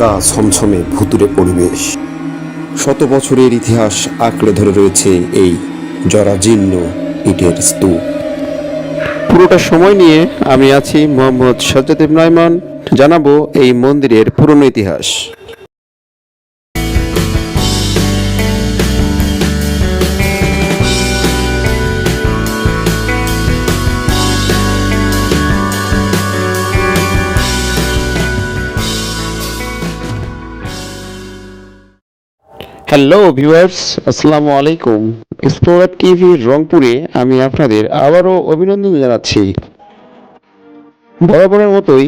গা ছমছমে ভুতুরে পরিবেশ। শত বছরের ইতিহাস আঁকড়ে ধরে রয়েছে এই জরাজীর্ণ ইটের স্তূপ। পুরোটা সময় নিয়ে আমি আছি মোহাম্মদ সজ্জাদেব নয়মান জানাব এই মন্দিরের পুরনো ইতিহাস। হ্যালো ভিউয়ার্স আসসালামু আলাইকুম এক্সপ্লোরার টিভি রংপুরে আমি আপনাদের আবারও অভিনন্দন জানাচ্ছি। বরাবরের মতোই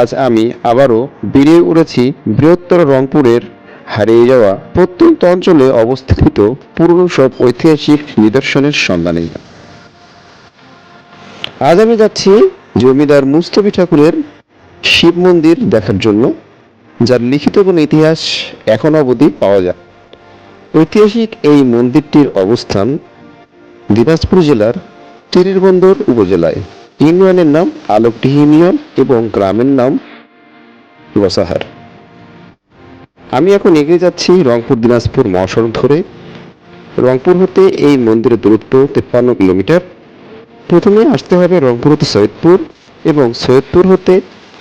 আজ আমি আবারও বেরিয়ে উঠেছি বৃহত্তর রংপুরের হারিয়ে যাওয়া প্রত্যন্ত অঞ্চলে অবস্থিত পুরনো সব ঐতিহাসিক নিদর্শনের সন্ধানে। আজ আমি যাচ্ছি জমিদার মুস্তফি ঠাকুরের শিব মন্দির দেখার জন্য, যার লিখিত কোনো ইতিহাস এখনও অবধি পাওয়া যায় ঐতিহাসিক এই মন্দিরটির অবস্থান দিনাজপুর জেলার তিরিরবন্দর উপজেলায়। ইউনিয়নের নাম আলোকডিহি ইউনিয়ন এবং গ্রামের নাম রসাহার আমি এখন এগিয়ে যাচ্ছি রংপুর দিনাজপুর মহাসড়ক ধরে। রংপুর হতে এই মন্দিরের দূরত্ব তেপ্পান্ন কিলোমিটার। প্রথমে আসতে হবে রংপুর হতে সৈয়দপুর এবং সৈয়দপুর হতে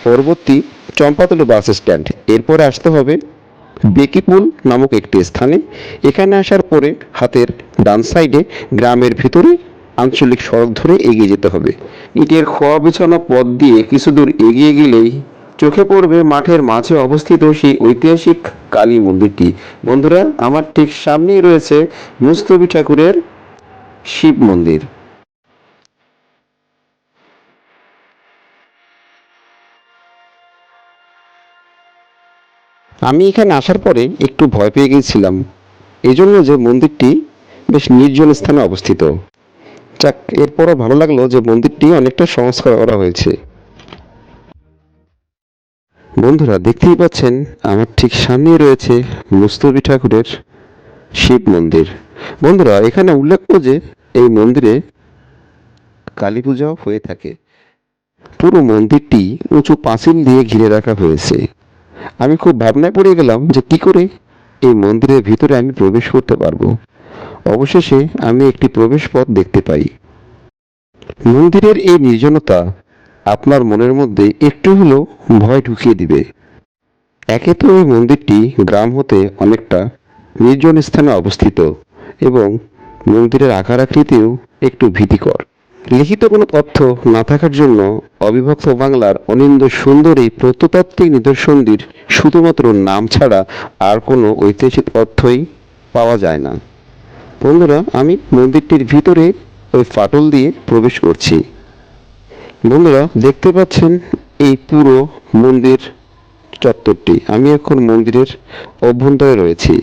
পরবর্তী চম্পাতলি বাস স্ট্যান্ড। এরপরে আসতে হবে বেকিপুল নামক একটি স্থানে। এখানে আসার পরে হাতের ডান সাইডে গ্রামের ভিতরে আঞ্চলিক সড়ক ধরে এগিয়ে যেতে হবে। ইটের খোয়া বিছানো পথ দিয়ে কিছু দূর এগিয়ে গেলেই চোখে পড়বে মাঠের মাঝে অবস্থিত সেই ঐতিহাসিক কালী মন্দিরটি। বন্ধুরা, আমার ঠিক সামনেই রয়েছে মুস্তবি ঠাকুরের শিব মন্দির। আমি এখানে আসার পরে একটু ভয় পেয়ে গিয়েছিলাম। এই জন্য যে মন্দিরটি বেশ নির্জন স্থানে অবস্থিত। যাক, এরপরও ভালো লাগল যে মন্দিরটি অনেকটা সংস্কার করা হয়েছে। বন্ধুরা, দেখতেই পাচ্ছেন, আমার ঠিক সামনেই রয়েছে মুস্তবি ঠাকুরের শিব মন্দির। বন্ধুরা, এখানে উল্লেখ্য যে এই মন্দিরে কালী পূজাও হয়ে থাকে। পুরো মন্দিরটি উঁচু পাঁচিল দিয়ে ঘিরে রাখা হয়েছে। আমি খুব ভাবনায় পড়ে গেলাম যে কি করে এই মন্দিরের ভিতরে আমি প্রবেশ করতে পারব। অবশেষে আমি একটি প্রবেশ পথ দেখতে পাই। মন্দিরের এই নির্জনতা আপনার মনের মধ্যে একটু হলেও ভয় ঢুকিয়ে দিবে। একে তো এই মন্দিরটি গ্রাম হতে অনেকটা নির্জন স্থানে অবস্থিত এবং মন্দিরের আকার আকৃতিও একটু ভীতিকর। লিখিত কোনো তথ্য না থাকার জন্য অবিভক্ত বাংলার অনিন্দ সুন্দর এই প্রত্নতাত্ত্বিক নিদর্শনটির শুধুমাত্র নাম ছাড়া আর কোনো ঐতিহাসিক তথ্যই পাওয়া যায় না। বন্ধুরা, আমি মন্দিরটির ভিতরে ওই ফাটল দিয়ে প্রবেশ করছি। বন্ধুরা, দেখতে পাচ্ছেন এই পুরো মন্দির চত্বরটি। আমি এখন মন্দিরের অভ্যন্তরে রয়েছি।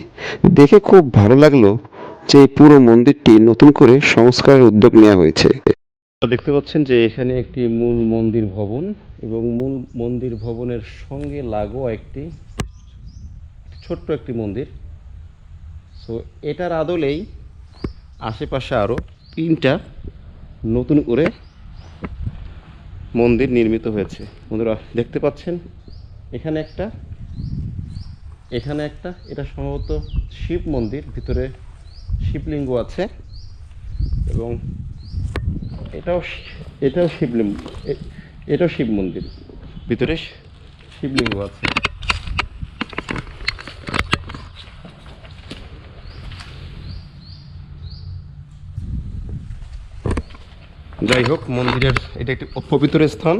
দেখে খুব ভালো লাগল যে পুরো মন্দিরটি নতুন করে সংস্কারের উদ্যোগ নেওয়া হয়েছে। দেখতে পাচ্ছেন যে এখানে একটি মূল মন্দির ভবন এবং মূল মন্দির ভবনের সঙ্গে লাগোয়া একটি ছোট্ট একটি মন্দির। সো এটার আদলেই আশেপাশে আরও তিনটা নতুন করে মন্দির নির্মিত হয়েছে। বন্ধুরা, দেখতে পাচ্ছেন, এখানে একটা এখানে একটা, এটা সম্ভবত শিব মন্দির, ভিতরে শিবলিঙ্গ আছে এবং এটাও এটাও শিবলিঙ্গ এটাও শিব মন্দির। ভিতরে? শিবলিঙ্গ আছে। যাই হোক মন্দিরের এটা একটি পবিত্র স্থান।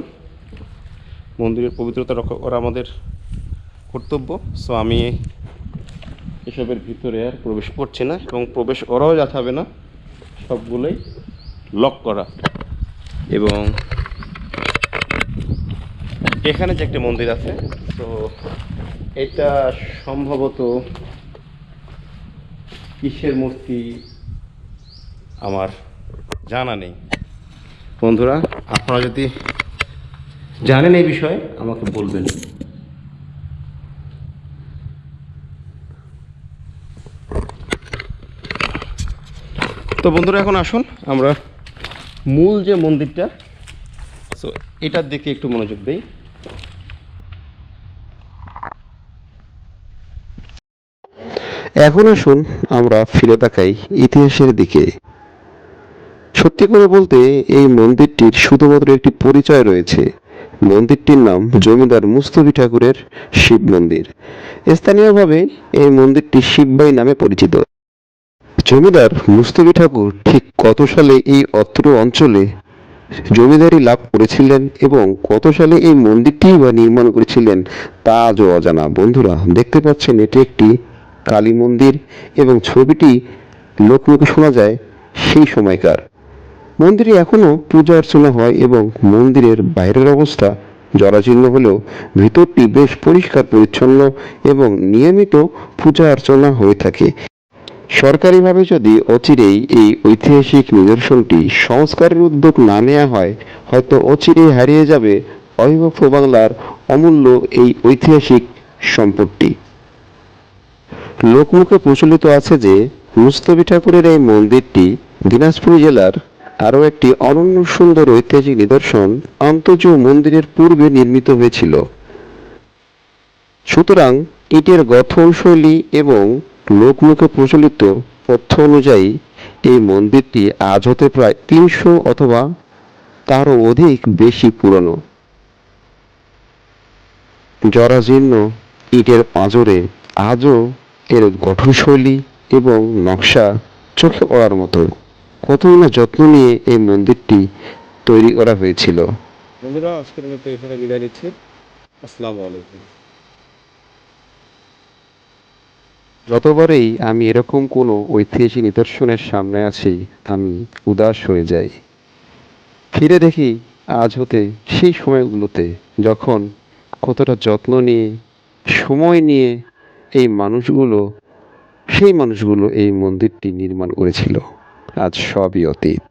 মন্দিরের পবিত্রতা রক্ষা করা আমাদের কর্তব্য। সো আমি এসবের ভিতরে আর প্রবেশ করছি না এবং প্রবেশ করাও যাবে না। সবগুলোই লক করা। এবং এখানে যে একটা মন্দির আছে, তো এটা সম্ভবত কিসের মূর্তি আমার জানা নেই। বন্ধুরা, আপনারা যদি জানেন এই বিষয়ে, আমাকে বলবেন। তো বন্ধুরা, এখন আসুন, আমরা মূল যে মন্দিরটা সো এটার দিকে একটু মনোযোগ দেই। এখন আসুন আমরা ফিরে তাকাই ইতিহাসের দিকে। সত্যি করে বলতে এই মন্দিরটির শুধুমাত্র একটি পরিচয় রয়েছে। মন্দিরটির নাম জমিদার মুস্তফি ঠাকুরের শিব মন্দির। স্থানীয়ভাবে এই মন্দিরটি শিববাই নামে পরিচিত। জমিদার মুস্তফি ঠাকুর ঠিক কত সালে এই অত্র অঞ্চলে জমিদারি লাভ করেছিলেন এবং কত সালে এই মন্দিরটি বা নির্মাণ করেছিলেন, তা আজও অজানা। বন্ধুরা, দেখতে পাচ্ছেন এটি একটি কালী মন্দির এবং ছবিটি লোকমুখে শোনা যায় সেই সময়কার। মন্দিরে এখনও পূজা অর্চনা হয় এবং মন্দিরের বাইরের অবস্থা জরাজীর্ণ হলেও ভিতরটি বেশ পরিষ্কার পরিচ্ছন্ন এবং নিয়মিত পূজা অর্চনা হয়ে থাকে। সরকারিভাবে যদি অচিরেই এই ঐতিহাসিক নিদর্শনটি সংস্কারের উদ্যোগ না নেওয়া হয়, হয়তো অচিরেই হারিয়ে যাবে অবিভক্ত বাংলার অমূল্য এই ঐতিহাসিক সম্পদটি। লোকমুখে প্রচলিত আছে যে, মুস্তফি ঠাকুরের এই মন্দিরটি দিনাজপুর জেলার আরও একটি অনন্য সুন্দর ঐতিহাসিক নিদর্শন আন্তর্জ মন্দিরের পূর্বে নির্মিত হয়েছিল। সুতরাং ইটের গঠনশৈলী এবং লোকমুখে প্রচলিত তথ্য অনুযায়ী, এই মন্দিরটি আজ হতে প্রায় তিনশো অথবা তারও অধিক বেশি পুরনো। জরাজীর্ণ ইটের পাঁজরে আজও এর গঠনশৈলী এবং নকশা চোখে পড়ার মতো। কতই না যত্ন নিয়ে এই মন্দিরটি তৈরি করা হয়েছিল। বন্ধুরা, আজকের মতো এখানে বিদায় নিচ্ছি। আসসালামু আলাইকুম। যতবারই আমি এরকম কোনো ঐতিহাসিক নিদর্শনের সামনে আছি, আমি উদাস হয়ে যাই। ফিরে দেখি আজ হতে সেই সময়গুলোতে যখন কতটা যত্ন নিয়ে, সময় নিয়ে এই মানুষগুলো, সেই মানুষগুলো এই মন্দিরটি নির্মাণ করেছিল। আজ সবই অতীত।